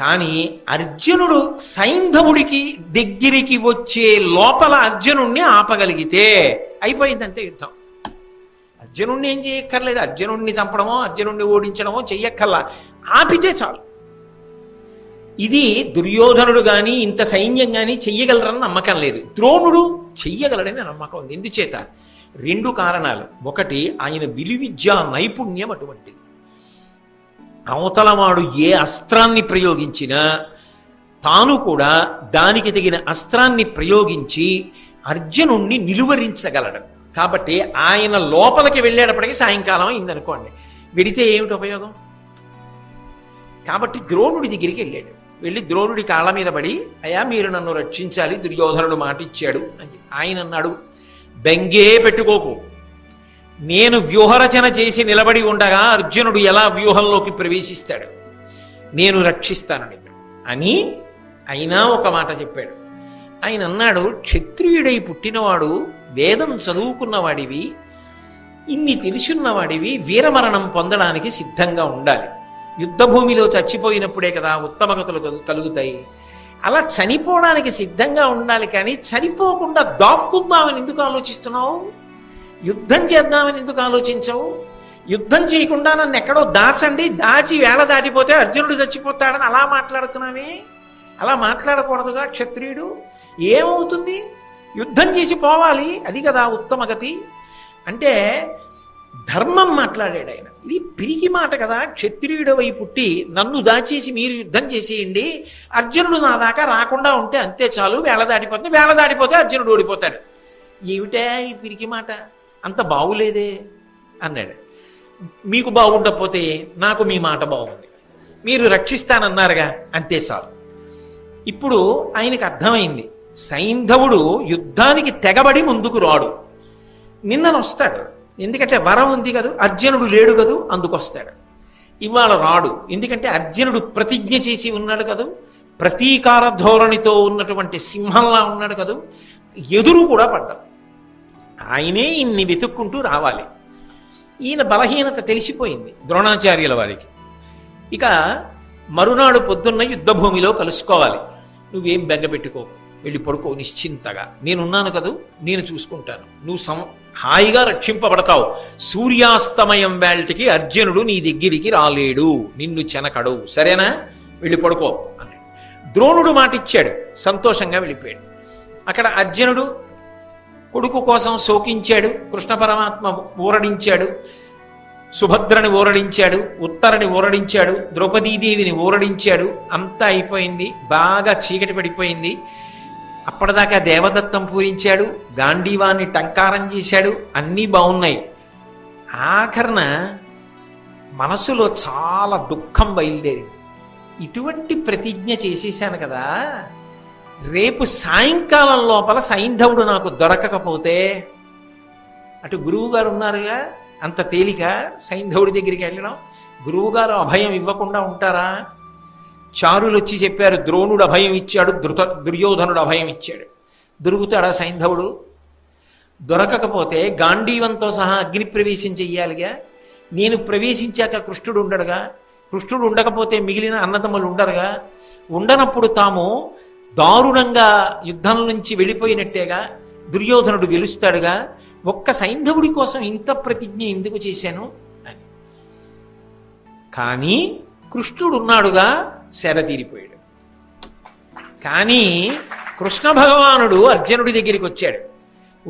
కానీ అర్జునుడు సైంధవుడికి దగ్గరికి వచ్చే లోపల అర్జునుణ్ణి ఆపగలిగితే అయిపోయిందంతే యుద్ధం. అర్జునుణ్ణి ఏం చేయక్కర్లేదు. అర్జునుణ్ణి చంపడమో అర్జునుణ్ణి ఓడించడమో చెయ్యక్కర్లా. ఆపితే చాలు. ఇది దుర్యోధనుడు కానీ ఇంత సైన్యం కానీ చెయ్యగలరని నమ్మకం లేదు. ద్రోణుడు చెయ్యగలడని నమ్మకం ఉంది. ఎందుచేత? రెండు కారణాలు. ఒకటి ఆయన విలువిద్యా నైపుణ్యం అటువంటిది. అవతలవాడు ఏ అస్త్రాన్ని ప్రయోగించినా తాను కూడా దానికి తగిన అస్త్రాన్ని ప్రయోగించి అర్జునుణ్ణి నిలువరించగలడు. కాబట్టి ఆయన లోపలికి వెళ్ళేటప్పటికి సాయంకాలం అయిందనుకోండి. వెడితే ఏమిటి ఉపయోగం? కాబట్టి ద్రోణుడి దగ్గరికి వెళ్ళాడు. వెళ్ళి ద్రోణుడి కాళ్ళ మీద పడి అయ్యా మీరు నన్ను రక్షించాలి దుర్యోధనుడు మాట ఇచ్చాడు అని ఆయన అన్నాడు. బెంగే పెట్టుకోకు. నేను వ్యూహరచన చేసి నిలబడి ఉండగా అర్జునుడు ఎలా వ్యూహంలోకి ప్రవేశిస్తాడు? నేను రక్షిస్తానని అని అయినా ఒక మాట చెప్పాడు. ఆయన అన్నాడు క్షత్రియుడై పుట్టినవాడు వేదం చదువుకున్నవాడివి ఇన్ని తెలుసున్నవాడివి వీరమరణం పొందడానికి సిద్ధంగా ఉండాలి. యుద్ధభూమిలో చచ్చిపోయినప్పుడే కదా ఉత్తమగతులు కలుగుతాయి. అలా చనిపోవడానికి సిద్ధంగా ఉండాలి కానీ చనిపోకుండా దాక్కుందామని ఎందుకు ఆలోచిస్తున్నావు? యుద్ధం చేద్దామని ఎందుకు ఆలోచించవు? యుద్ధం చేయకుండా నన్ను ఎక్కడో దాచండి దాచి వేళ దాటిపోతే అర్జునుడు చచ్చిపోతాడని అలా మాట్లాడుతున్నావే? అలా మాట్లాడకూడదుగా క్షత్రియుడు? ఏమవుతుంది? యుద్ధం చేసి పోవాలి అది కదా ఉత్తమగతి అంటే ధర్మం మాట్లాడాడు ఆయన. ఇది పిరికి మాట కదా క్షత్రియుడవై పుట్టి నన్ను దాచేసి మీరు యుద్ధం చేసేయండి అర్జునుడు నా దాకా రాకుండా ఉంటే అంతే చాలు వేళ దాటిపోతే వేళ దాటిపోతే అర్జునుడు ఓడిపోతాడు. ఏమిటే ఈ పిరికి మాట? అంత బాగులేదే అన్నాడు. మీకు బాగుండకపోతే నాకు మీ మాట బాగుంది. మీరు రక్షిస్తానన్నారుగా అంతే చాలు. ఇప్పుడు ఆయనకు అర్థమైంది. సైంధవుడు యుద్ధానికి తెగబడి ముందుకు రాడు. నిన్నను వస్తాడు ఎందుకంటే వరం ఉంది కదూ అర్జునుడు లేడు కదూ అందుకొస్తాడు. ఇవాళ రాడు. ఎందుకంటే అర్జునుడు ప్రతిజ్ఞ చేసి ఉన్నాడు కదూ ప్రతీకార ధోరణితో ఉన్నటువంటి సింహంలా ఉన్నాడు కదూ ఎదురు కూడా పడ్డాడు. ఆయనే ఇన్ని వెతుక్కుంటూ రావాలి. ఈయన బలహీనత తెలిసిపోయింది ద్రోణాచార్యుల వారికి. ఇక మరునాడు పొద్దున్న యుద్ధభూమిలో కలుసుకోవాలి. నువ్వేం బెంగపెట్టుకో వెళ్ళి పడుకో నిశ్చింతగా. నేనున్నాను కదూ నేను చూసుకుంటాను. నువ్వు సం హాయిగా రక్షింపబడతావు. సూర్యాస్తమయం వేల్టికి అర్జునుడు నీ దగ్గరికి రాలేడు. నిన్ను చెనకడు. సరేనా? వెళ్ళి పడుకో అన్నాడు. ద్రోణుడు మాటిచ్చాడు. సంతోషంగా వెళ్ళిపోయాడు. అక్కడ అర్జునుడు కొడుకు కోసం శోకించాడు కృష్ణ పరమాత్మ ఊరడించాడు సుభద్రని ఊరడించాడు ఉత్తరని ఊరడించాడు ద్రౌపదీదేవిని ఊరడించాడు అంతా అయిపోయింది బాగా చీకటి పడిపోయింది. అప్పటిదాకా దేవదత్తం పూరించాడు గాంధీవాన్ని టంకారం చేశాడు అన్నీ బాగున్నాయి. ఆఖరణ మనసులో చాలా దుఃఖం బయలుదేరింది. ఇటువంటి ప్రతిజ్ఞ చేసేసాను కదా. రేపు సాయంకాలం లోపల సైంధవుడు నాకు దొరకకపోతే అటు గురువు గారు ఉన్నారుగా? అంత తేలిక సైంధవుడి దగ్గరికి వెళ్ళడం? గురువుగారు అభయం ఇవ్వకుండా ఉంటారా? చారులు వచ్చి చెప్పారు ద్రోణుడు అభయం ఇచ్చాడు ధృత దుర్యోధనుడు అభయం ఇచ్చాడు. దొరుకుతాడా సైంధవుడు? దొరకకపోతే గాంధీవంతో సహా అగ్ని ప్రవేశం చెయ్యాలిగా? నేను ప్రవేశించాక కృష్ణుడు ఉండడుగా? కృష్ణుడు ఉండకపోతే మిగిలిన అన్నదమ్ములు ఉండరుగా? ఉండనప్పుడు తాము దారుణంగా యుద్ధం నుంచి వెళ్ళిపోయినట్టేగా దుర్యోధనుడు గెలుస్తాడుగా ఒక్క సైంధవుడి కోసం ఇంత ప్రతిజ్ఞ ఎందుకు చేశాను అని. కానీ కృష్ణుడు ఉన్నాడుగా శర తీరిపోయాడు. కానీ కృష్ణ భగవానుడు అర్జునుడి దగ్గరికి వచ్చాడు.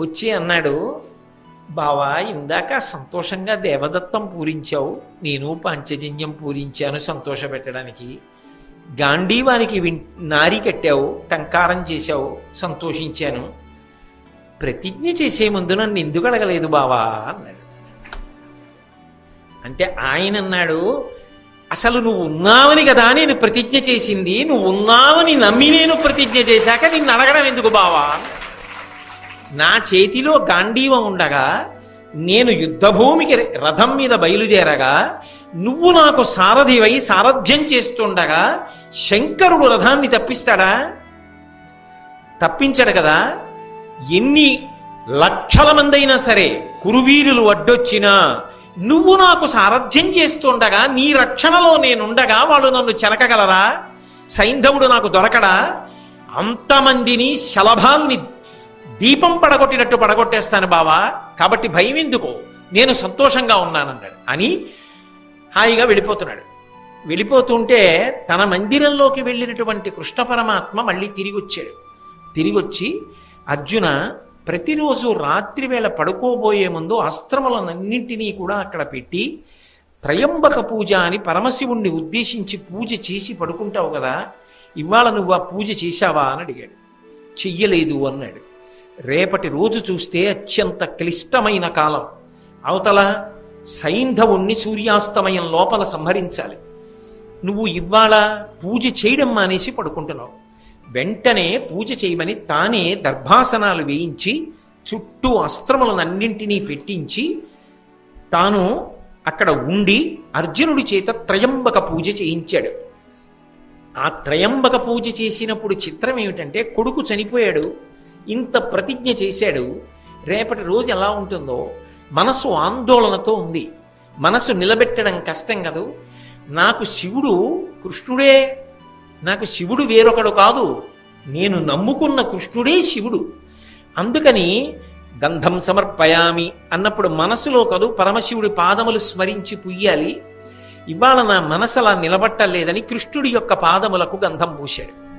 వచ్చి అన్నాడు బావా ఇందాక సంతోషంగా దేవదత్తం పూరించావు నేను పాంచజన్యం పూరించాను సంతోష పెట్టడానికి గాంధీవానికి విన్ నారి కట్టావు టంకారం చేశావు సంతోషించాను. ప్రతిజ్ఞ చేసే ముందు నన్ను ఎందుకు అడగలేదు బావా అన్నాడు. అంటే ఆయన అన్నాడు అసలు నువ్వు ఉన్నావని కదా నేను ప్రతిజ్ఞ చేసింది నువ్వు ఉన్నావని నమ్మి నేను ప్రతిజ్ఞ చేశాక నిన్ను అడగడం ఎందుకు బావా? నా చేతిలో గాంధీవం ఉండగా నేను యుద్ధభూమికి రథం మీద బయలుదేరగా నువ్వు నాకు సారథివై సారథ్యం చేస్తుండగా శంకరుడు రథాన్ని తప్పిస్తాడా? తప్పించడు కదా. ఎన్ని లక్షల మందైనా సరే కురువీరులు అడ్డొచ్చినా నువ్వు నాకు సారథ్యం చేస్తుండగా నీ రక్షణలో నేనుండగా వాళ్ళు నన్ను చెనకగలరా సైంధవుడు నాకు దొరకడా? అంతమందిని శలభాల్ని దీపం పడగొట్టినట్టు పడగొట్టేస్తాను బావా. కాబట్టి భయం ఎందుకు? నేను సంతోషంగా ఉన్నానన్నాడు. అని హాయిగా వెళ్ళిపోతున్నాడు. వెళ్ళిపోతుంటే తన మందిరంలోకి వెళ్ళినటువంటి కృష్ణ పరమాత్మ మళ్ళీ తిరిగి వచ్చాడు. తిరిగి వచ్చి అర్జున ప్రతిరోజు రాత్రి వేళ పడుకోబోయే ముందు అస్త్రములనన్నింటినీ కూడా అక్కడ పెట్టి త్రయంబక పూజ అని పరమశివుణ్ణి ఉద్దేశించి పూజ చేసి పడుకుంటావు కదా. ఇవాళ నువ్వు ఆ పూజ చేశావా? అని అడిగాడు. చెయ్యలేదు అన్నాడు. రేపటి రోజు చూస్తే అత్యంత క్లిష్టమైన కాలం. అవతల సైంధవుణ్ణి సూర్యాస్తమయం లోపల సంహరించాలి. నువ్వు ఇవాళ పూజ చేయడం మానేసి పడుకుంటున్నావు. వెంటనే పూజ చేయమని తానే దర్భాసనాలు వేయించి చుట్టూ అస్త్రములనన్నింటినీ పెట్టించి తాను అక్కడ ఉండి అర్జునుడి చేత త్రయంబక పూజ చేయించాడు. ఆ త్రయంబక పూజ చేసినప్పుడు చిత్రం ఏమిటంటే కొడుకు చనిపోయాడు. ఇంత ప్రతిజ్ఞ చేశాడు రేపటి రోజు ఎలా ఉంటుందో మనసు ఆందోళనతో ఉంది. మనసు నిలబెట్టడం కష్టం కదూ. నాకు శివుడు కృష్ణుడే నాకు శివుడు వేరొకడు కాదు. నేను నమ్ముకున్న కృష్ణుడే శివుడు. అందుకని గంధం సమర్పయామి అన్నప్పుడు మనసులో కదూ పరమశివుడి పాదములు స్మరించి పుయ్యాలి. ఇవాళ నా మనసు అలా నిలబట్టలేదని కృష్ణుడి యొక్క పాదములకు గంధం పూశాడు.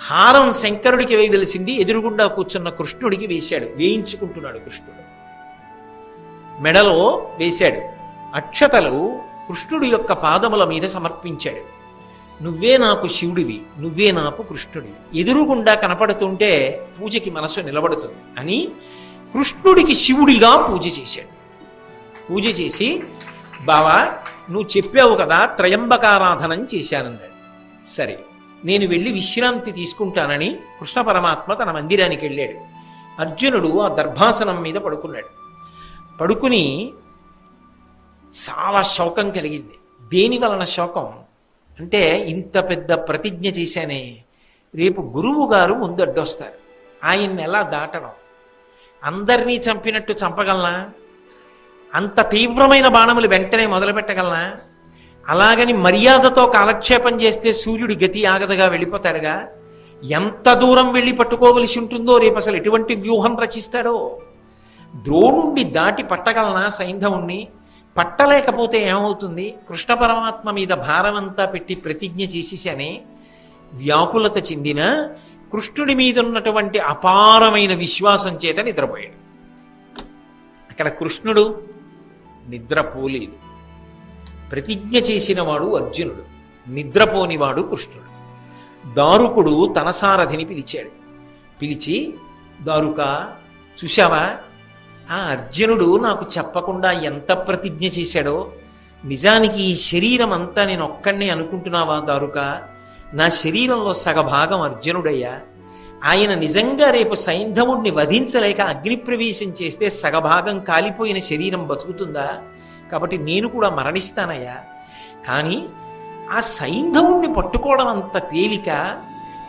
హారం శంకరుడికి వేయవలసింది ఎదురుగుండా కూర్చున్న కృష్ణుడికి వేశాడు. వేయించుకుంటున్నాడు కృష్ణుడు. మెడలో వేశాడు. అక్షతలు కృష్ణుడి యొక్క పాదముల మీద సమర్పించాడు. నువ్వే నాకు శివుడివి నువ్వే నాకు కృష్ణుడివి. ఎదురుగుండా కనపడుతుంటే పూజకి మనసు నిలబడుతుంది. అని కృష్ణుడికి శివుడిగా పూజ చేశాడు. పూజ చేసి బావా నువ్వు చెప్పావు కదా త్రయంబకారాధనం చేశానన్నాడు. సరే నేను వెళ్ళి విశ్రాంతి తీసుకుంటానని కృష్ణ పరమాత్మ తన మందిరానికి వెళ్ళాడు. అర్జునుడు ఆ దర్భాసనం మీద పడుకున్నాడు. పడుకుని చాలా శోకం కలిగింది. దేని వలన శోకం? అంటే ఇంత పెద్ద ప్రతిజ్ఞ చేశానే. రేపు గురువు గారు ముందు అడ్డొస్తారు. ఆయన్ని ఎలా దాటడం? అందరినీ చంపినట్టు చంపగలనా? అంత తీవ్రమైన బాణములు వెంటనే మొదలు పెట్టగలనా అలాగని మర్యాదతో కాలక్షేపం చేస్తే సూర్యుడి గతి ఆగదగా వెళ్ళిపోతాడుగా? ఎంత దూరం వెళ్ళి పట్టుకోవలసి ఉంటుందో రేపు అసలు ఎటువంటి వ్యూహం రచిస్తాడో? ద్రోణుణ్ణి దాటి పట్టగలనా సైంధవుణ్ణి? పట్టలేకపోతే ఏమవుతుంది? కృష్ణ పరమాత్మ మీద భారమంతా పెట్టి ప్రతిజ్ఞ చేసేసనే వ్యాకులత చెందిన కృష్ణుడి మీద ఉన్నటువంటి అపారమైన విశ్వాసం చేత నిద్రపోయాడు. అక్కడ కృష్ణుడు నిద్రపోలేదు. ప్రతిజ్ఞ చేసినవాడు అర్జునుడు నిద్రపోనివాడు కృష్ణుడు. దారుకుడు తన సారథిని పిలిచాడు. పిలిచి దారుక చూశావా? ఆ అర్జునుడు నాకు చెప్పకుండా ఎంత ప్రతిజ్ఞ చేశాడో నిజానికి ఈ శరీరం అంతా నేను ఒక్కడనే అనుకుంటున్నావా దారుక? నా శరీరంలో సగభాగం అర్జునుడయ్యా. ఆయన నిజంగా రేపు సైంధవుడిని వధించలేక అగ్నిప్రవేశం చేస్తే సగభాగం కాలిపోయిన శరీరం బతుకుతుందా? కాబట్టి నేను కూడా మరణిస్తానయ్యా. కానీ ఆ సైంధవుణ్ణి పట్టుకోవడం అంత తేలిక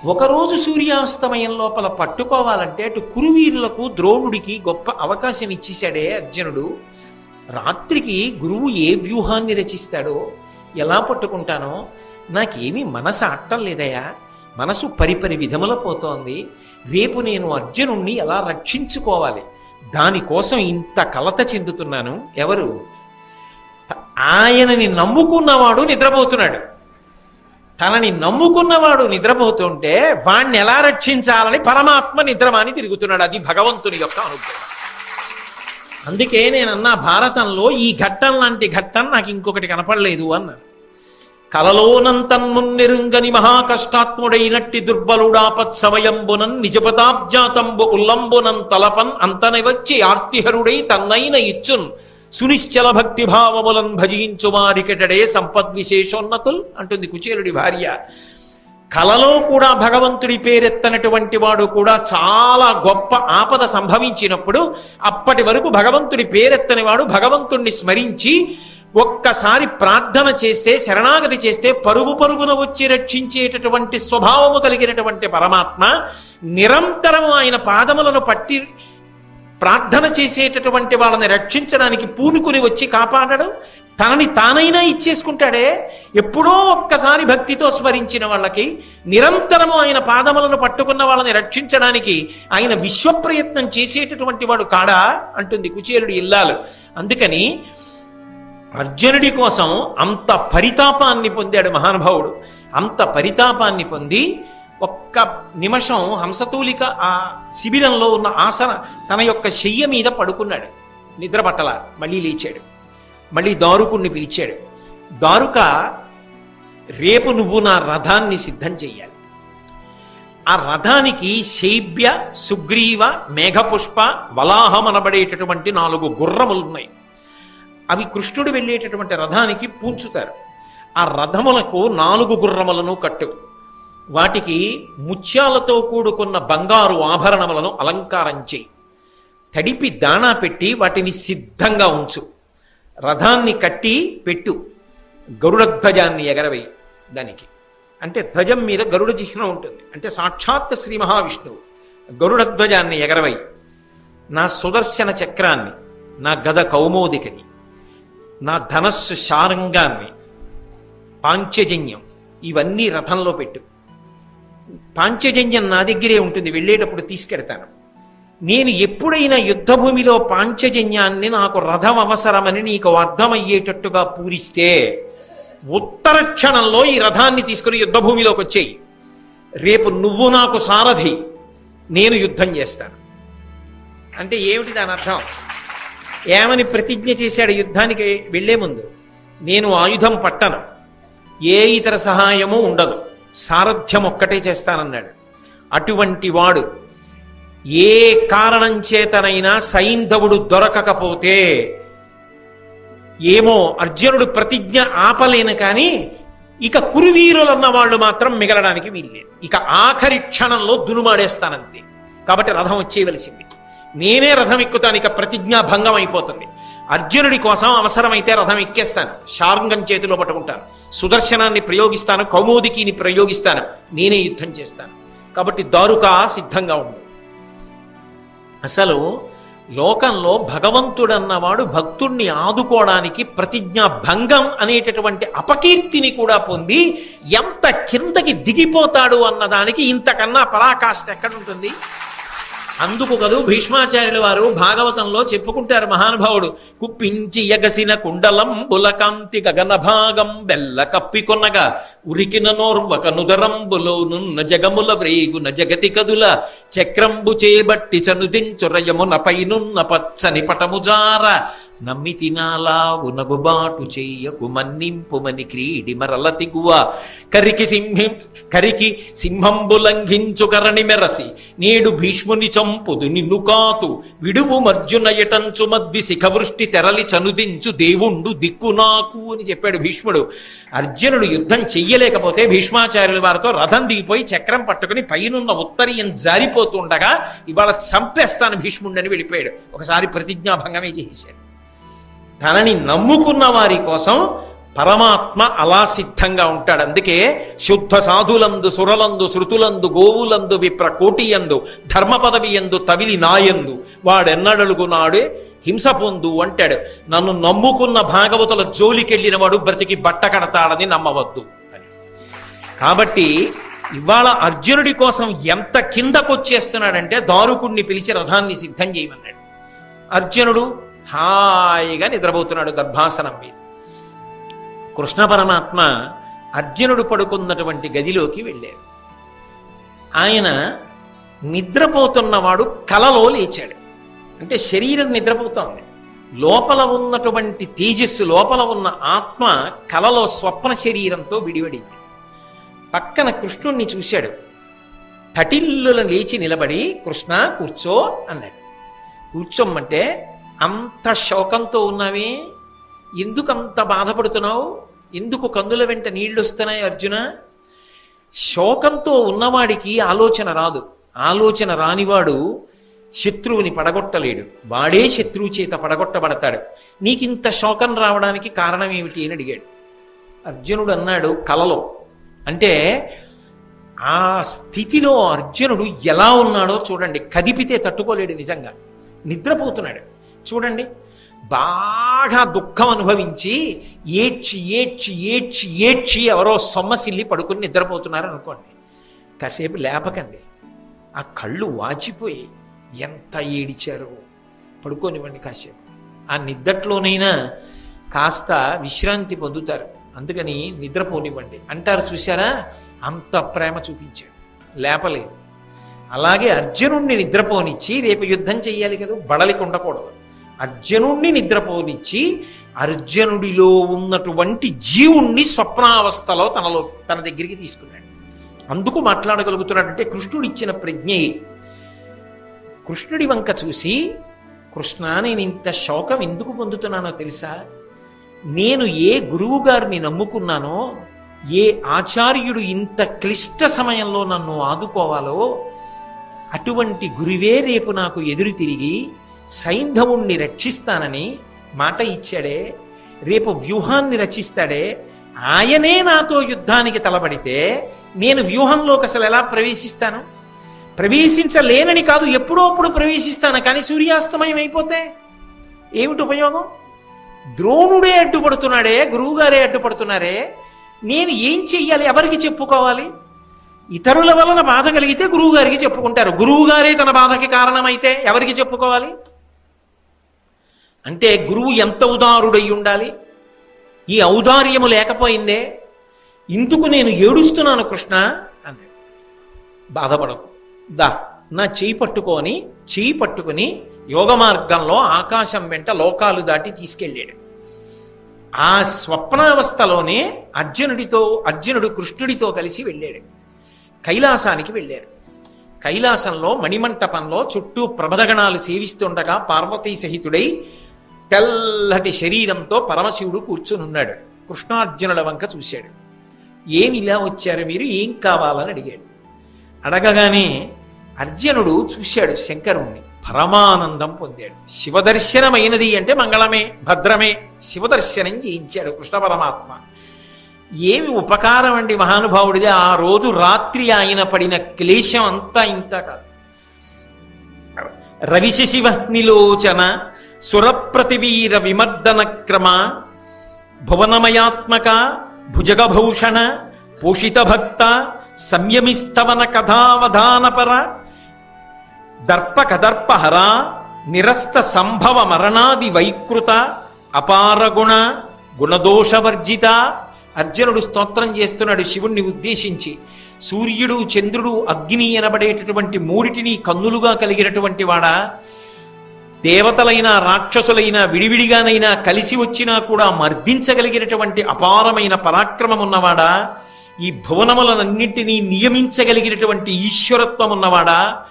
ఒకరోజు సూర్యాస్తమయం లోపల పట్టుకోవాలంటే అటు కురువీరులకు ద్రోణుడికి గొప్ప అవకాశం ఇచ్చేశాడే అర్జునుడు. రాత్రికి గురువు ఏ వ్యూహాన్ని రచిస్తాడో ఎలా పట్టుకుంటానో నాకేమీ మనసు అట్టం లేదయా మనసు పరిపరి విధముల పోతోంది. రేపు నేను అర్జునుణ్ణి ఎలా రక్షించుకోవాలి? దానికోసం ఇంత కలత చెందుతున్నాను. ఎవరు? ఆయనని నమ్ముకున్నవాడు నిద్రపోతున్నాడు. తనని నమ్ముకున్నవాడు నిద్రపోతుంటే వాణ్ణి ఎలా రక్షించాలని పరమాత్మ నిద్రమాని తిరుగుతున్నాడు. అది భగవంతుని యొక్క అనుగ్రహం. అందుకే నేనన్నా భారతంలో ఈ ఘట్టం లాంటి ఘట్టం నాకు ఇంకొకటి కనపడలేదు అన్నాను కలలోనంతన్మున్నెరుంగని మహాకష్టాత్ముడైనట్టి దుర్బలుడాపత్ సమయంబునన్ నిజపదాబ్జాతంబు ఉల్లంబునన్ తలపన్ అంతనవచ్చి ఆర్తిహరుడై తన్నైన ఇచ్చున్ సునిశ్చల భక్తి భావములను భజించు వారికెటడే సంపద్విశేషోన్నతుల్ అంటుంది కుచేలుడి భార్య. కలలో కూడా భగవంతుడి పేరెత్తనటువంటి వాడు కూడా చాలా గొప్ప ఆపద సంభవించినప్పుడు అప్పటి వరకు భగవంతుడి పేరెత్తని వాడు భగవంతుణ్ణి స్మరించి ఒక్కసారి ప్రార్థన చేస్తే శరణాగతి చేస్తే పరుగు పరుగున వచ్చి రక్షించేటటువంటి స్వభావము కలిగినటువంటి పరమాత్మ నిరంతరము ఆయన పాదములను పట్టి ప్రార్థన చేసేటటువంటి వాళ్ళని రక్షించడానికి పూనుకుని వచ్చి కాపాడడం. తనని తానైనా ఇచ్చేసుకుంటాడే. ఎప్పుడో ఒక్కసారి భక్తితో స్మరించిన వాళ్ళకి నిరంతరము ఆయన పాదములను పట్టుకున్న వాళ్ళని రక్షించడానికి ఆయన విశ్వప్రయత్నం చేసేటటువంటి వాడు కాడా? అంటుంది కుచేలుడు ఇల్లాలు. అందుకని అర్జునుడి కోసం అంత పరితాపాన్ని పొందాడు మహానుభావుడు. అంత పరితాపాన్ని పొంది ఒక్క నిమిషం హంసతూలిక ఆ శిబిరంలో ఉన్న ఆసన తన యొక్క శయ్య మీద పడుకున్నాడు. నిద్ర పట్టల మళ్ళీ లేచాడు. మళ్ళీ దారుకుణ్ణి పిలిచాడు. దారుక రేపు నువ్వు నా రథాన్ని సిద్ధం చెయ్యాలి. ఆ రథానికి శైబ్య సుగ్రీవ మేఘపుష్ప వలాహం అనబడేటటువంటి నాలుగు గుర్రములున్నాయి. అవి కృష్ణుడు వెళ్ళేటటువంటి రథానికి పూంచుతారు. ఆ రథములకు నాలుగు గుర్రములను కట్టు వాటికి ముత్యాలతో కూడుకున్న బంగారు ఆభరణములను అలంకారం చేయి. తడిపి దాణా పెట్టి వాటిని సిద్ధంగా ఉంచు. రథాన్ని కట్టి పెట్టు. గరుడధ్వజాన్ని ఎగరవేయి దానికి. అంటే ధ్వజం మీద గరుడ చిహ్నం ఉంటుంది. అంటే సాక్షాత్ శ్రీ మహావిష్ణువు. గరుడధ్వజాన్ని ఎగరవేయి. నా సుదర్శన చక్రాన్ని నా గద కౌమోదికని నా ధనస్సు శారంగాన్ని పాంచజన్యం ఇవన్నీ రథంలో పెట్టు. పాంచజన్యం నా దగ్గరే ఉంటుంది వెళ్ళేటప్పుడు తీసుకెడతాను. నేను ఎప్పుడైనా యుద్ధభూమిలో పాంచజన్యాన్ని నాకు రథం అవసరమని నీకు అర్థమయ్యేటట్టుగా పూరిస్తే ఉత్తర క్షణంలో ఈ రథాన్ని తీసుకుని యుద్ధభూమిలోకి వచ్చేయి. రేపు నువ్వు నాకు సారథి నేను యుద్ధం చేస్తాను. అంటే ఏమిటి దాని అర్థం? ఏమని ప్రతిజ్ఞ చేశాడు యుద్ధానికి వెళ్ళే ముందు నేను ఆయుధం పట్టను ఏ ఇతర సహాయము ఉండదు. సారథ్యం ఒక్కటే చేస్తానన్నాడు. అటువంటి వాడు ఏ కారణం చేతనైనా సైంధవుడు దొరకకపోతే ఏమో అర్జునుడు ప్రతిజ్ఞ ఆపలేను కానీ ఇక కురువీరులన్న వాళ్ళు మాత్రం మిగలడానికి వీల్లేదు. ఇక ఆఖరి క్షణంలో దునుమాడేస్తానంతే. కాబట్టి రథం వచ్చేయవలసింది. నేనే రథం ఎక్కుతాను ఇక ప్రతిజ్ఞా భంగం అయిపోతుంది. అర్జునుడి కోసం అవసరమైతే రథం ఎక్కేస్తాను. శార్ంగం చేతిలో పట్టుకుంటాను. సుదర్శనాన్ని ప్రయోగిస్తాను కౌమోదికిని ప్రయోగిస్తాను. నేనే యుద్ధం చేస్తాను. కాబట్టి దారుకా సిద్ధంగా ఉండు. అసలు లోకంలో భగవంతుడన్నవాడు భక్తుణ్ణి ఆదుకోవడానికి ప్రతిజ్ఞా భంగం అనేటటువంటి అపకీర్తిని కూడా పొంది ఎంత కిందకి దిగిపోతాడు అన్నదానికి ఇంతకన్నా పరాకాష్ట ఎక్కడుంటుంది? అందుకు కదూ భీష్మాచార్యుల వారు భాగవతంలో చెప్పుకుంటారు మహానుభావుడు. కుప్పించి ఎగసిన కుండలం బులకాంతి గగన భాగం బెల్ల కప్పికొనగా ఉరికిన నోర్వక నుదరంబులో నున్న జగముల వ్రేగున జగతి కదుల చక్రంబు చేబట్టి చనుదించురయమున పైనున్న పచ్చని పటముజార నమ్మి తినాలావు నగుబాటు చెయ్యకు మన్నింపుమని క్రీడి మరల తిగువ కరికి సింహం కరికి సింహంబు లంఘించు కరణి మెరసి. నేడు భీష్ముని చంపుదు నిన్ను కాతు విడువు మర్జున ఎటంచు మద్ది శిఖవృష్టి తెరలి చనుదించు దేవుండు దిక్కు నాకు అని చెప్పాడు భీష్ముడు. అర్జునుడు యుద్ధం చెయ్యలేకపోతే భీష్మాచార్యుల వారితో రథం దిగిపోయి చక్రం పట్టుకుని పైనున్న ఉత్తరీయం జారిపోతుండగా ఇవాళ చంపేస్తాను భీష్ముడిని వెళ్ళిపోయాడు. ఒకసారి ప్రతిజ్ఞాభంగమే చేశాడు. తనని నమ్ముకున్న వారి కోసం పరమాత్మ అలా సిద్ధంగా ఉంటాడు. అందుకే శుద్ధ సాధులందు సురలందు శృతులందు గోవులందు విప్ర కోటియందు ధర్మ పదవి ఎందు తవిలి నాయందు వాడెన్నడలుగునాడే హింస పొందు అంటాడు. నన్ను నమ్ముకున్న భాగవతుల జోలికెళ్ళిన వాడు బ్రతికి బట్ట కడతాడని నమ్మవద్దు అని. కాబట్టి ఇవాళ అర్జునుడి కోసం ఎంత కిందకొచ్చేస్తున్నాడంటే దారుకుణ్ణి పిలిచి రథాన్ని సిద్ధం చేయమన్నాడు. అర్జునుడు హాయిగా నిద్రపోతున్నాడు గర్భాసనం మీద. కృష్ణ పరమాత్మ అర్జునుడు పడుకున్నటువంటి గదిలోకి వెళ్ళారు ఆయన నిద్రపోతున్నవాడు కలలో లేచాడు. అంటే శరీరం నిద్రపోతోంది. లోపల ఉన్నటువంటి తేజస్సు లోపల ఉన్న ఆత్మ కలలో స్వప్న శరీరంతో విడివడింది. పక్కన కృష్ణుణ్ణి చూశాడు. తటిల్లుల లేచి నిలబడి కృష్ణ కూర్చో అన్నాడు. కూర్చోమ్మంటే అంత శోకంతో ఉన్నావే ఎందుకు అంత బాధపడుతున్నావు? ఎందుకు కందుల వెంట నీళ్ళు వస్తున్నాయి అర్జున? శోకంతో ఉన్నవాడికి ఆలోచన రాదు. ఆలోచన రానివాడు శత్రువుని పడగొట్టలేడు. వాడే శత్రువు చేత పడగొట్టబడతాడు. నీకింత శోకం రావడానికి కారణం ఏమిటి అని అడిగాడు. అర్జునుడు అన్నాడు కలలో. అంటే ఆ స్థితిలో అర్జునుడు ఎలా ఉన్నాడో చూడండి. కదిపితే తట్టుకోలేడు నిజంగా. నిద్రపోతున్నాడు. చూడండి. బాగా దుఃఖం అనుభవించి ఏడ్చి ఏడ్చి ఏడ్చి ఏడ్చి ఎవరో సొమ్మసిల్లి పడుకుని నిద్రపోతున్నారు అనుకోండి కాసేపు లేపకండి. ఆ కళ్ళు వాచిపోయి ఎంత ఏడిచారో. పడుకోనివ్వండి కాసేపు. ఆ నిద్దట్లోనైనా కాస్త విశ్రాంతి పొందుతారు. అందుకని నిద్రపోనివ్వండి. అంటారు చూసారా అంత ప్రేమ చూపించాడు. లేపలేదు. అలాగే అర్జునుణ్ణి నిద్రపోనిచ్చి రేపు యుద్ధం చెయ్యాలి కదా బడలికి ఉండకూడదు అర్జునుణ్ణి నిద్రపోనిచ్చి అర్జునుడిలో ఉన్నటువంటి జీవుణ్ణి స్వప్నావస్థలో తనలో తన దగ్గరికి తీసుకున్నాడు. అందుకు మాట్లాడగలుగుతున్నాడంటే కృష్ణుడిచ్చిన ప్రజ్ఞయే కృష్ణుడి వంక చూసి కృష్ణ నేను ఇంత శోకం ఎందుకు పొందుతున్నానో తెలుసా? నేను ఏ గురువు గారిని నమ్ముకున్నానో ఏ ఆచార్యుడు ఇంత క్లిష్ట సమయంలో నన్ను ఆదుకోవాలో అటువంటి గురువే రేపు నాకు ఎదురు తిరిగి సైంధవుణ్ణి రక్షిస్తానని మాట ఇచ్చాడే. రేపు వ్యూహాన్ని రచిస్తాడే. ఆయనే నాతో యుద్ధానికి తలబడితే నేను వ్యూహంలోకి అసలు ఎలా ప్రవేశిస్తాను? ప్రవేశించలేనని కాదు ఎప్పుడో అప్పుడు ప్రవేశిస్తాను కానీ సూర్యాస్తమయం అయిపోతే ఏమిటి ఉపయోగం? ద్రోణుడే అడ్డుపడుతున్నాడే గురువుగారే అడ్డుపడుతున్నారే. నేను ఏం చెయ్యాలి? ఎవరికి చెప్పుకోవాలి? ఇతరుల వలన బాధ కలిగితే గురువుగారికి చెప్పుకుంటారు. గురువుగారే తన బాధకి కారణమైతే ఎవరికి చెప్పుకోవాలి? అంటే గురువు ఎంత ఉదారుడై ఉండాలి? ఈ ఔదార్యము లేకపోయిందే? ఇందుకు నేను ఏడుస్తున్నాను కృష్ణ అన్నాడు. బాధపడకు. దా నా చేయి పట్టుకొని చేయి పట్టుకుని యోగ మార్గంలో ఆకాశం వెంట లోకాలు దాటి తీసుకెళ్ళాడు. ఆ స్వప్నావస్థలోనే అర్జునుడితో అర్జునుడు కృష్ణుడితో కలిసి వెళ్ళాడు. కైలాసానికి వెళ్ళారు. కైలాసంలో మణిమంటపంలో చుట్టూ ప్రబదగణాలు సేవిస్తుండగా పార్వతీ సహితుడై తెల్లటి శరీరంతో పరమశివుడు కూర్చునున్నాడు కృష్ణార్జునుల వంక చూశాడు. ఏమి ఇలా వచ్చారు మీరు? ఏం కావాలని అడిగాడు. అడగగానే అర్జునుడు చూశాడు శంకరుణ్ణి. పరమానందం పొందాడు. శివదర్శనమైనది అంటే మంగళమే భద్రమే. శివదర్శనం చేయించాడు కృష్ణ పరమాత్మ. ఏమి ఉపకారం అండి మహానుభావుడిది? ఆ రోజు రాత్రి ఆయన పడిన క్లేశం అంతా ఇంత కాదు. రవిశివ నిలోచన సురప్రతివీర విమర్దన క్రమ భువనమయాత్మక భుజగభూషణ పోషిత భక్త సంయమిస్తవన కథావధానపర దర్ప కదర్పహర నిరస్త సంభవ మరణాది వైకృత అపారగుణ గుణదోషవర్జిత. అర్జునుడు స్తోత్రం చేస్తున్నాడు శివుణ్ణి ఉద్దేశించి. సూర్యుడు చంద్రుడు అగ్ని అనబడేటటువంటి మూడిటిని కన్నులుగా కలిగినటువంటి వాడా? దేవతలైన రాక్షసులైన విడివిడిగానైనా కలిసి వచ్చినా కూడా మర్దించగలిగినటువంటి అపారమైన పరాక్రమం ఉన్నవాడా ఈ భువనములనన్నింటినీ నియమించగలిగినటువంటి ఈశ్వరత్వం ఉన్నవాడా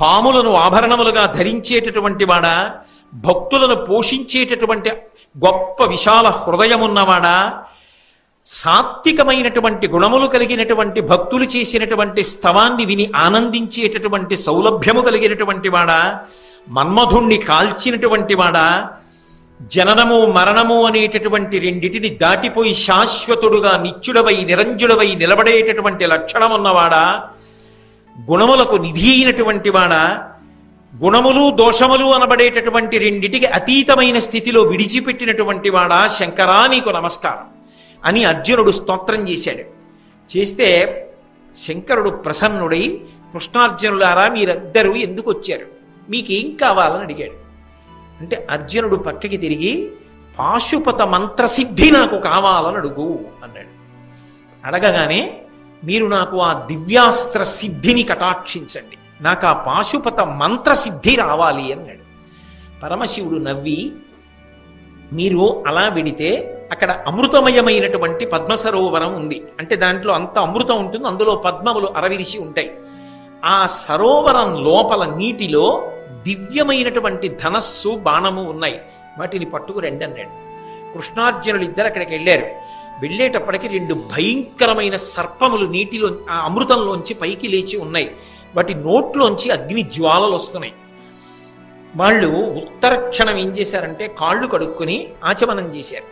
పాములను ఆభరణములుగా ధరించేటటువంటి వాడా? భక్తులను పోషించేటటువంటి గొప్ప విశాల హృదయమున్నవాడా? సాత్వికమైనటువంటి గుణములు కలిగినటువంటి భక్తులు చేసినటువంటి స్తవాన్ని విని ఆనందించేటటువంటి సౌలభ్యము కలిగినటువంటి వాడా? మన్మధుణ్ణి కాల్చినటువంటి వాడా? జననము మరణము అనేటటువంటి రెండిటిని దాటిపోయి శాశ్వతుడుగా నిత్యుడవై నిరంజుడవై నిలబడేటటువంటి లక్షణం ఉన్నవాడా గుణములకు నిధి అయినటువంటి వాడా? గుణములు దోషములు అనబడేటటువంటి రెండిటికి అతీతమైన స్థితిలో విడిచిపెట్టినటువంటి వాడా? శంకరా నీకు నమస్కారం అని అర్జునుడు స్తోత్రం చేశాడు. చేస్తే శంకరుడు ప్రసన్నుడై కృష్ణార్జునులారా మీరిద్దరూ ఎందుకు వచ్చారు? మీకేం కావాలని అడిగాడు. అంటే అర్జునుడు పక్కకి తిరిగి పాశుపత మంత్రసిద్ధి నాకు కావాలని అడుగు అన్నాడు. అడగగానే మీరు నాకు ఆ దివ్యాస్త్ర సిద్ధిని కటాక్షించండి. నాకు ఆ పాశుపత మంత్రసిద్ధి రావాలి అన్నాడు. పరమశివుడు నవ్వి మీరు అలా విడితే అక్కడ అమృతమయమైనటువంటి పద్మసరోవరం ఉంది. అంటే దాంట్లో అంత అమృతం ఉంటుంది అందులో పద్మములు అరవిరిసి ఉంటాయి. ఆ సరోవరం లోపల నీటిలో దివ్యమైనటువంటి ధనస్సు బాణము ఉన్నాయి. వాటిని పట్టుకు రండి అన్నాడు కృష్ణార్జునులు ఇద్దరు అక్కడికి వెళ్ళారు. వెళ్ళేటప్పటికి రెండు భయంకరమైన సర్పములు నీటిలో ఆ అమృతంలోంచి పైకి లేచి ఉన్నాయి. వాటి నోట్లోంచి అగ్ని జ్వాలలు వస్తున్నాయి. వాళ్ళు ఉత్తరక్షణం ఏం చేశారంటే కాళ్ళు కడుక్కొని ఆచమనం చేశారు.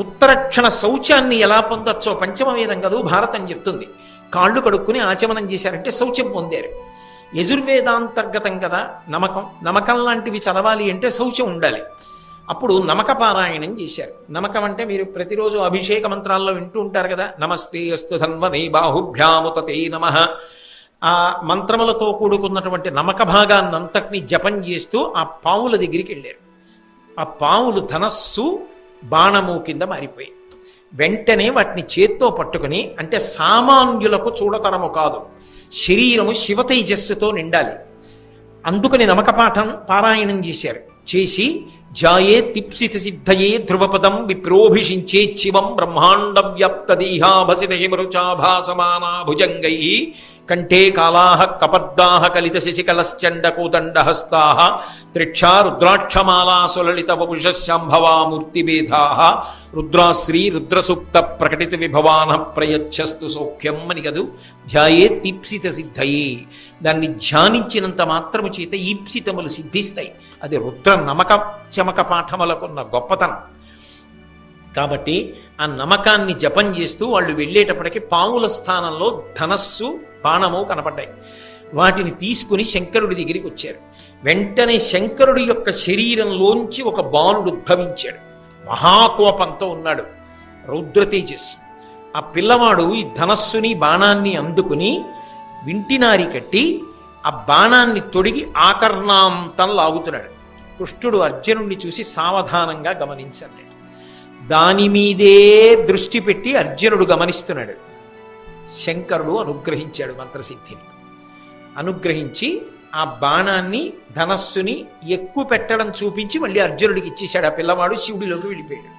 ఉత్తరక్షణ శౌచాన్ని ఎలా పొందొచ్చో పంచమవేదం కదూ భారతం చెప్తుంది. కాళ్ళు కడుక్కుని ఆచమనం చేశారంటే శౌచం పొందారు. యజుర్వేదాంతర్గతం కదా నమకం. నమకం లాంటివి చదవాలి అంటే శౌచం ఉండాలి. అప్పుడు నమక పారాయణం చేశారు. నమకం అంటే మీరు ప్రతిరోజు అభిషేక మంత్రాల్లో వింటూ ఉంటారు కదా నమస్తే అస్తు ధన్వనే బాహుభ్యాముతతే నమ. ఆ మంత్రములతో కూడుకున్నటువంటి నమక భాగాన్ని అంతటిని జపం చేస్తూ ఆ పావుల దగ్గరికి వెళ్ళారు. ఆ పావులు ధనస్సు బాణము కింద మారిపోయాయి. వెంటనే వాటిని చేత్తో పట్టుకుని అంటే సామాన్యులకు చూడతరము కాదు. శరీరము శివ తేజస్సుతో నిండాలి. అందుకని నమకపాఠం పారాయణం చేశారు. చేసి జాయే తిప్సితి సిద్ధయే ధ్రువపదం విప్రోభిషించే శివం బ్రహ్మాండ వ్యాప్త దేహాభసిత హిమరుచాభాసమానా భుజంగై కంఠే కాలాహ కపర్దాహ కలిత శశికలశ్చండ కోదండ హస్తా త్రిక్షా రుద్రాక్షమాలా సులలిత వపుషశాంభవా మూర్తిభేదా రుద్రాశ్రీ రుద్రసూక్త ప్రకటిత విభవాన ప్రయచ్చస్తు సౌఖ్యం అని కదూ ధ్యాయే తీప్సిత సిద్ధయే. దాన్ని ధ్యానించినంత మాత్రము చేత ఈప్సితములు సిద్ధిస్తాయి. అది రుద్ర నమక. చమక పాఠములకున్న గొప్పతనం. కాబట్టి ఆ నమ్మకాన్ని జపం చేస్తూ వాళ్ళు వెళ్ళేటప్పటికి పాముల స్థానంలో ధనస్సు బాణము కనపడ్డాయి. వాటిని తీసుకుని శంకరుడి దగ్గరికి వచ్చారు. వెంటనే శంకరుడి యొక్క శరీరంలోంచి ఒక బాలుడు ఉద్భవించాడు. మహాకోపంతో ఉన్నాడు రౌద్ర ఆ పిల్లవాడు ఈ ధనస్సుని బాణాన్ని అందుకుని వింటినారి కట్టి ఆ బాణాన్ని తొడిగి ఆకర్ణాంతం లాగుతున్నాడు. కృష్ణుడు అర్జునుడిని చూసి సావధానంగా గమనించండి. దాని మీదే దృష్టి పెట్టి అర్జునుడు గమనిస్తున్నాడు. శంకరుడు అనుగ్రహించాడు మంత్రసిద్ధిని. అనుగ్రహించి ఆ బాణాన్ని ధనస్సుని ఎక్కువ పెట్టడం చూపించి మళ్ళీ అర్జునుడికి ఇచ్చేశాడు. ఆ పిల్లవాడు శివుడిలోకి వెళ్ళిపోయాడు.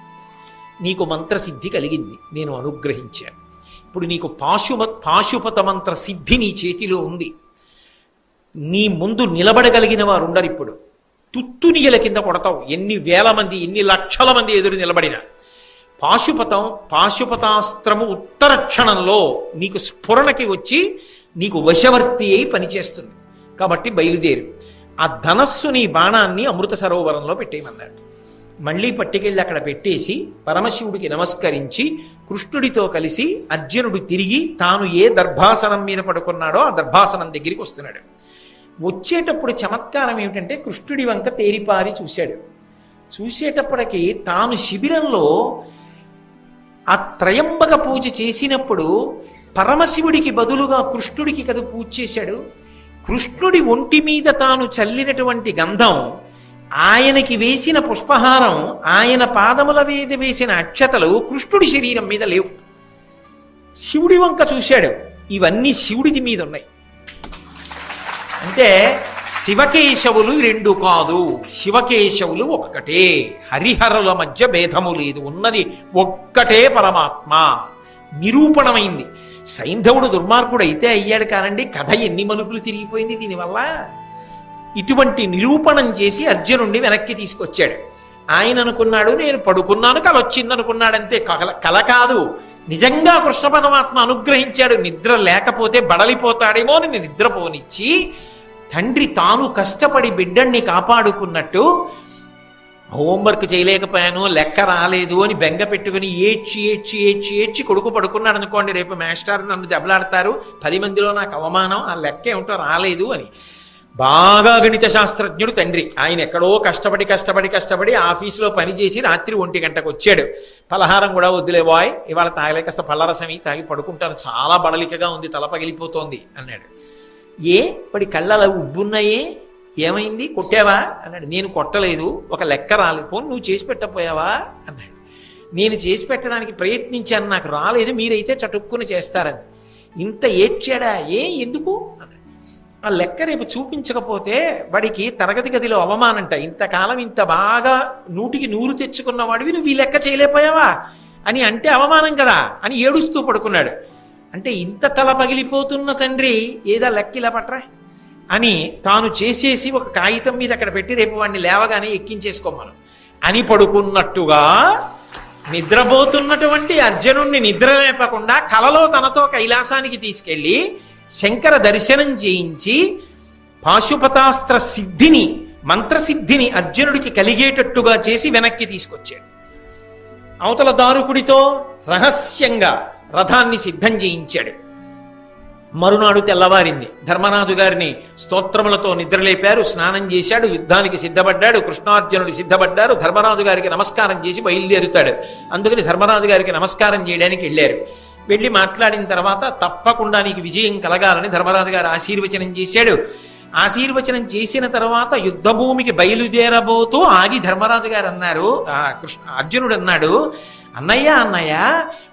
నీకు మంత్రసిద్ధి కలిగింది. నేను అనుగ్రహించాను. ఇప్పుడు నీకు పాశుప పాశుపత మంత్ర సిద్ధి నీ చేతిలో ఉంది. నీ ముందు నిలబడగలిగిన వారు ఉండరు ఇప్పుడు. తుత్తునియల కింద కొడతావు. ఎన్ని వేల మంది ఎన్ని లక్షల మంది ఎదురు నిలబడిన. పాశుపతం పాశుపతాస్త్రము ఉత్తర క్షణంలో నీకు స్ఫురణకి వచ్చి నీకు వశవర్తి అయి పనిచేస్తుంది. కాబట్టి బయలుదేరు. ఆ ధనస్సు నీ బాణాన్ని అమృత సరోవరంలో పెట్టేయమన్నాడు. మళ్ళీ పట్టుకెళ్ళి అక్కడ పెట్టేసి పరమశివుడికి నమస్కరించి కృష్ణుడితో కలిసి అర్జునుడు తిరిగి తాను ఏ దర్భాసనం మీద పడుకున్నాడో ఆ దర్భాసనం దగ్గరికి వస్తున్నాడు. వచ్చేటప్పుడు చమత్కారం ఏమిటంటే కృష్ణుడి వంక తేరిపారి చూశాడు. చూసేటప్పటికి తాను శిబిరంలో ఆ త్రయంబక పూజ చేసినప్పుడు పరమశివుడికి బదులుగా కృష్ణుడికి కదా పూజ చేశాడు. కృష్ణుడి ఒంటి మీద తాను చల్లినటువంటి గంధం ఆయనకి వేసిన పుష్పహారం ఆయన పాదముల మీద వేసిన అక్షతలు కృష్ణుడి శరీరం మీద లేవు. శివుడి వంక చూశాడు. ఇవన్నీ శివుడిది మీద ఉన్నాయి అంటే శివకేశవులు రెండు కాదు. శివకేశవులు ఒక్కటే హరిహరుల మధ్య భేదము లేదు. ఉన్నది ఒక్కటే పరమాత్మ. నిరూపణమైంది. సైంధవుడు దుర్మార్గుడు అయితే అయ్యాడు కానండి. కథ ఎన్ని మలుపులు తిరిగిపోయింది దీనివల్ల? ఇటువంటి నిరూపణం చేసి అర్జునుణ్ణి వెనక్కి తీసుకొచ్చాడు. ఆయన అనుకున్నాడు నేను పడుకున్నాను కలొచ్చింది అనుకున్నాడంతే కల కల కాదు. నిజంగా కృష్ణ పరమాత్మ అనుగ్రహించాడు నిద్ర లేకపోతే బడలిపోతాడేమో అని నిద్రపోనిచ్చి తండ్రి తాను కష్టపడి బిడ్డణ్ణి కాపాడుకున్నట్టు హోంవర్క్ చేయలేకపోయాను లెక్క రాలేదు అని బెంగ పెట్టుకుని ఏడ్చి ఏడ్చి ఏడ్చి ఏడ్చి కొడుకు పడుకున్నాడు అనుకోండి రేపు మాస్టర్ నన్ను దెబ్బలాడతారు పది మందిలో నాకు అవమానం ఆ లెక్క ఏమిటో రాలేదు అని. బాగా గణిత శాస్త్రజ్ఞుడు తండ్రి. ఆయన ఎక్కడో కష్టపడి కష్టపడి కష్టపడి ఆఫీసులో పనిచేసి రాత్రి ఒంటి గంటకు వచ్చాడు. పలహారం కూడా వద్దులే బాయ్. ఇవాళ తాగలే కాస్త పల్లరసమి తాగి పడుకుంటాను చాలా బడలికగా ఉంది తల పగిలిపోతోంది అన్నాడు. ఏ వాడి కళ్ళ ఉబ్బున్నాయే? ఏమైంది? కొట్టావా? అన్నాడు. నేను కొట్టలేదు. ఒక లెక్క రాలేదు. నువ్వు చేసి పెట్టపోయావా? అన్నాడు. నేను చేసి పెట్టడానికి ప్రయత్నించాను. నాకు రాలేదు. మీరైతే చటుక్కుని చేస్తారని. ఇంత ఏడ్చాడా? ఏ ఎందుకు? ఆ లెక్క రేపు చూపించకపోతే వాడికి తరగతి గదిలో అవమానంట. ఇంతకాలం ఇంత బాగా నూటికి నూరు తెచ్చుకున్న వాడివి నువ్వు ఈ లెక్క చేయలేకపోయావా? అని అంటే అవమానం కదా అని ఏడుస్తూ పడుకున్నాడు. అంటే ఇంత తల పగిలిపోతున్న తండ్రి ఏదా లెక్క ఇలా పట్రా? అని తాను చేసేసి ఒక కాగితం మీద అక్కడ పెట్టి రేపు వాడిని లేవగానే ఎక్కించేసుకోమను అని పడుకున్నట్టుగా నిద్రపోతున్నటువంటి అర్జునుణ్ణి నిద్ర లేపకుండా కలలో తనతో కైలాసానికి తీసుకెళ్ళి శంకర దర్శనం చేయించి పాశుపతాస్త్ర సిద్ధిని మంత్రసిద్ధిని అర్జునుడికి కలిగేటట్టుగా చేసి వెనక్కి తీసుకొచ్చాడు. అవతల దారుకుడితో రహస్యంగా రథాన్ని సిద్ధం చేయించాడు. మరునాడు తెల్లవారింది. ధర్మనాథు గారిని స్తోత్రములతో నిద్రలేపారు స్నానం చేశాడు యుద్ధానికి సిద్ధపడ్డాడు కృష్ణార్జునుడు సిద్ధపడ్డారు ధర్మరాజు గారికి నమస్కారం చేసి బయలుదేరుతాడు. అందుకని ధర్మరాజు గారికి నమస్కారం చేయడానికి వెళ్ళారు. వెళ్ళి మాట్లాడిన తర్వాత తప్పకుండా నీకు విజయం కలగాలని ధర్మరాజు గారు ఆశీర్వచనం చేశాడు. ఆశీర్వచనం చేసిన తర్వాత యుద్ధభూమికి బయలుదేరబోతూ ఆగి ధర్మరాజు గారు అన్నారు. కృష్ణ అర్జునుడు అన్నాడు అన్నయ్య అన్నయ్య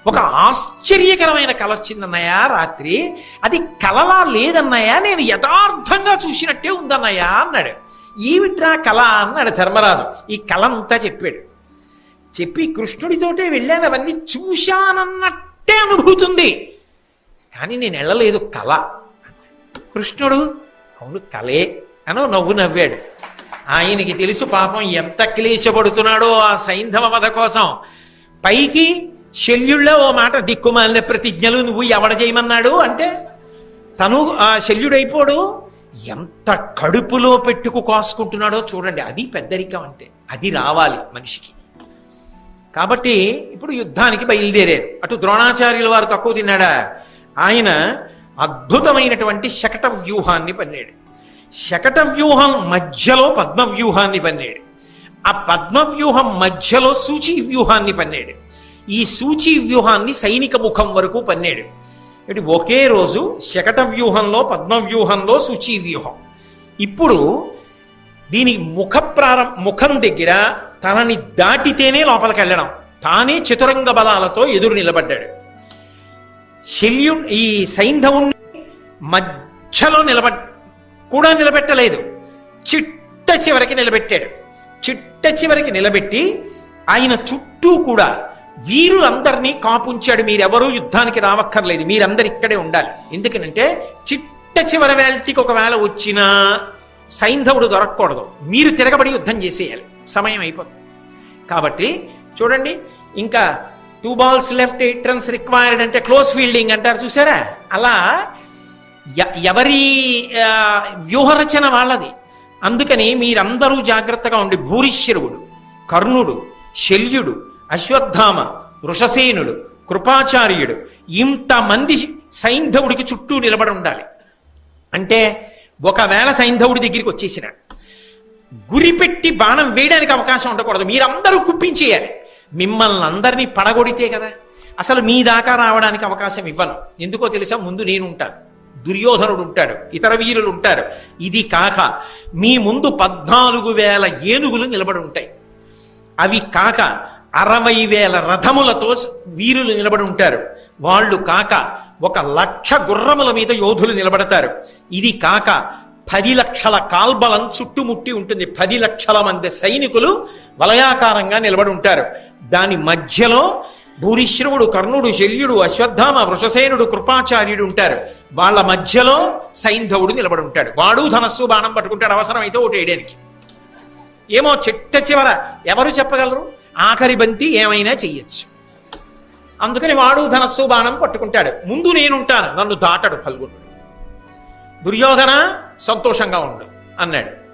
ఒక ఆశ్చర్యకరమైన కళ వచ్చింది అన్నయ్య రాత్రి. అది కలలా లేదన్నయ్య నేను యథార్థంగా చూసినట్టే ఉందన్నయ్య అన్నాడు. ఈవిట్రా కళ అన్నాడు ధర్మరాజు. ఈ కళ అంతా చెప్పాడు. చెప్పి కృష్ణుడితోటే వెళ్ళాను అవన్నీ చూశానన్నట్టు అనుభూతి ఉంది కానీ నేను వెళ్ళలేదు కళ. కృష్ణుడు అవును కలే అని నవ్వు నవ్వాడు. ఆయనకి తెలుసు పాపం ఎంత క్లేశపడుతున్నాడో ఆ సైంధవ మత కోసం. పైకి శల్యుళ్ళ ఓ మాట దిక్కుమాలిన ప్రతిజ్ఞలు నువ్వు ఎవడ చేయమన్నాడు అంటే తను ఆ శల్యుడైపోడు ఎంత కడుపులో పెట్టుకు కాసుకుంటున్నాడో చూడండి అది పెద్దరికం అంటే అది రావాలి మనిషికి. కాబట్టి ఇప్పుడు యుద్ధానికి బయలుదేరారు. అటు ద్రోణాచార్యుల వారు తక్కువ తిన్నాడా? ఆయన అద్భుతమైనటువంటి శకట వ్యూహాన్ని పన్నాడు. శకట వ్యూహం మధ్యలో పద్మ వ్యూహాన్ని పన్నాడు. ఆ పద్మ వ్యూహం మధ్యలో సూచి వ్యూహాన్ని పన్నాడు. ఈ సూచి వ్యూహాన్ని సైనిక ముఖం వరకు పన్నాడు. ఇటు ఒకే రోజు శకట వ్యూహంలో పద్మ వ్యూహంలో సూచి వ్యూహం ఇప్పుడు దీని ముఖ ప్రారం ముఖం దగ్గర తనని దాటితేనే లోపలికి వెళ్ళడం. తానే చతురంగ బలాలతో ఎదురు నిలబడ్డాడు. శల్యు ఈ సైంధవుణ్ణి మధ్యలో నిలబ కూడా నిలబెట్టలేదు. చిట్ట చివరికి నిలబెట్టాడు. చిట్ట చివరికి నిలబెట్టి ఆయన చుట్టూ కూడా వీరులందరినీ కాపుంచాడు. మీరెవరూ యుద్ధానికి రావక్కర్లేదు. మీరందరు ఇక్కడే ఉండాలి. ఎందుకనంటే చిట్ట చివరి వేళటికి ఒకవేళ వచ్చినా సైంధవుడు దొరకకూడదు. మీరు తిరగబడి యుద్ధం చేసేయాలి. సమయం అయిపోతుంది. కాబట్టి చూడండి ఇంకా two balls left eight runs required అంటే క్లోజ్ ఫీల్డింగ్ అంటారు చూసారా? అలా ఎ- ఎవరి వ్యూహరచన వాళ్ళది. అందుకని మీరందరూ జాగ్రత్తగా ఉండి భూరిశ్వరుడు కర్ణుడు శల్యుడు అశ్వత్థామ వృషసేనుడు కృపాచార్యుడు ఇంతమంది సైంధవుడికి చుట్టూ నిలబడి ఉండాలి. అంటే ఒకవేళ సైంధవుడి దగ్గరికి వచ్చేసిన. గురిపెట్టి బాణం వేయడానికి అవకాశం ఉండకూడదు. మీరందరూ కుప్పించేయాలి. మిమ్మల్ని అందరినీ పడగొడితే కదా. అసలు మీ దాకా రావడానికి అవకాశం ఇవ్వను. ఎందుకో తెలుసా? ముందు నేను ఉంటాను. దుర్యోధనుడు ఉంటాడు. ఇతర వీరులు ఉంటారు. ఇది కాక మీ ముందు పద్నాలుగు వేల ఏనుగులు నిలబడి ఉంటాయి. అవి కాక అరవై వేల రథములతో వీరులు నిలబడి ఉంటారు. వాళ్ళు కాక ఒక లక్ష గుర్రముల మీద యోధులు నిలబడతారు. ఇది కాక పది లక్షల కాల్బలం చుట్టుముట్టి ఉంటుంది. పది లక్షల మంది సైనికులు వలయాకారంగా నిలబడి ఉంటారు. దాని మధ్యలో భూరిశ్రవుడు కర్ణుడు శల్యుడు అశ్వత్థామ వృషసేనుడు కృపాచార్యుడు ఉంటారు. వాళ్ళ మధ్యలో సైంధవుడు నిలబడి ఉంటాడు. వాడు ధనస్సు బాణం పట్టుకుంటాడు. అవసరమైతే ఒకటి వేయడానికి. ఏమో చిట్ట చివర ఎవరు చెప్పగలరు? ఆఖరి బంతి ఏమైనా చెయ్యొచ్చు. అందుకని వాడు ధనస్సు బాణం పట్టుకుంటాడు. ముందు నేనుంటాను నన్ను దాటడు ఫల్గుణుడు దుర్యోధన సంతోషంగా ఉండు అన్నాడు.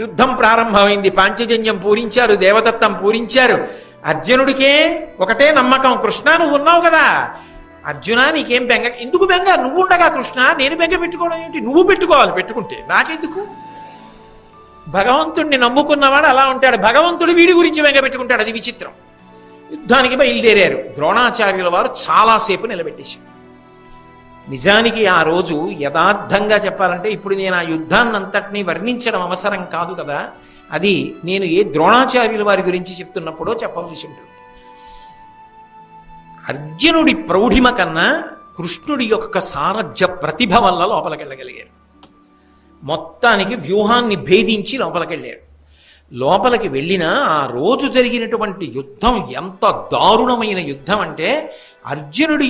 యుద్ధం ప్రారంభమైంది పాంచజన్యం పూరించారు దేవదత్తం పూరించారు. అర్జునుడికే ఒకటే నమ్మకం కృష్ణ నువ్వు ఉన్నావు కదా. అర్జున నీకేం బెంగ ఎందుకు బెంగ? నువ్వు ఉండగా కృష్ణ నేను బెంగ పెట్టుకోవడం ఏంటి? నువ్వు పెట్టుకోవాలి పెట్టుకుంటే. నాకెందుకు? భగవంతుడిని నమ్ముకున్నవాడు అలా ఉంటాడు. భగవంతుడు వీడి గురించి బెంగ పెట్టుకుంటాడు అది విచిత్రం. యుద్ధానికి బయలుదేరారు. ద్రోణాచార్యుల వారు చాలాసేపు నిలబెట్టేశారు. నిజానికి ఆ రోజు యథార్థంగా చెప్పాలంటే ఇప్పుడు నేను ఆ యుద్ధాన్నంతటినీ వర్ణించడం అవసరం కాదు కదా. అది నేను ఏ ద్రోణాచార్యుల వారి గురించి చెప్తున్నప్పుడో చెప్పవలసి ఉంటుంది. అర్జునుడి ప్రౌఢిమ కన్నా కృష్ణుడి యొక్క సారథ్య ప్రతిభ వల్ల లోపలికెళ్ళగలిగారు. మొత్తానికి వ్యూహాన్ని భేదించి లోపలికెళ్ళారు. లోపలికి వెళ్ళిన ఆ రోజు జరిగినటువంటి యుద్ధం ఎంత దారుణమైన యుద్ధం అంటే అర్జునుడి